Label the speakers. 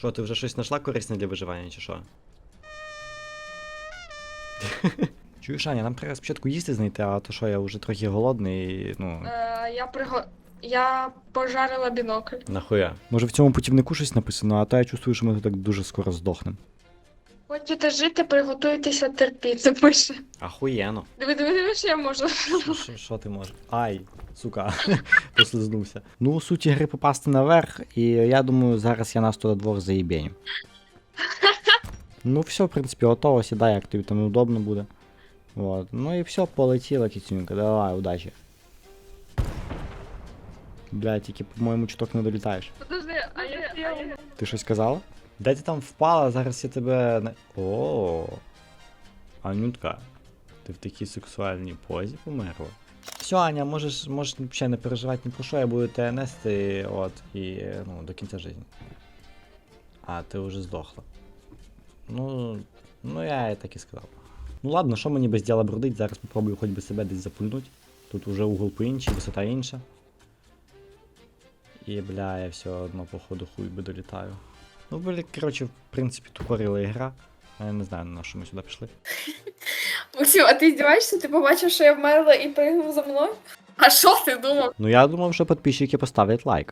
Speaker 1: Що, ти вже щось знайшла корисне для виживання, чи що? Чуєш, Аня, нам треба спочатку їсти знайти, а то що, я вже трохи голодний, ну.
Speaker 2: Е, я приго... Я пожарила бінокль.
Speaker 1: Нахуя? Може в цьому путівнику щось написано, а то я чувствую, що ми тут так дуже скоро здохнемо.
Speaker 2: Хочете жити, приготуйтеся терпіти, пише.
Speaker 1: Ахуєно.
Speaker 2: Диви, диви, диви, що я можу.
Speaker 1: Що- що- Що ти можеш? Ай, сука, послизнувся. Ну, суть гри попасти наверх, і я думаю, зараз я нас туди двох заїбеню. Ну, все, в принципі, готово, сідай, як тобі там удобно буде. Вот. Ну і все, полетіло, кицюнька, давай, удачі. Бля, тільки, по-моєму, чуток не долітаєш.
Speaker 2: Подожди, а я, а я...
Speaker 1: Ти щось казала? Де ти там впала, зараз я тебе. О. Анютка, ти в такій сексуальній позі померла. Все, Аня, можеш, можеш взагалі не переживати ні про що, я буду тебе нести, от, і ну, до кінця життя. А, ти вже здохла. Ну, ну я і так і сказав. Ну ладно, що мені без діла бродить, зараз попробую хоч би себе десь запульнуть. Тут уже угол по інший, висота інша. І бля, я все одно, походу, хуй би долітаю. Ну, блін, коротше, в принципі, тупорила ігра. Я не знаю, на що ми сюди пішли.
Speaker 3: Максим, а ти здіваєшся? Ти побачив, що я вмерла і пригнув за мною? А що ти думав?
Speaker 1: Ну я думав, що підписчики поставлять лайк.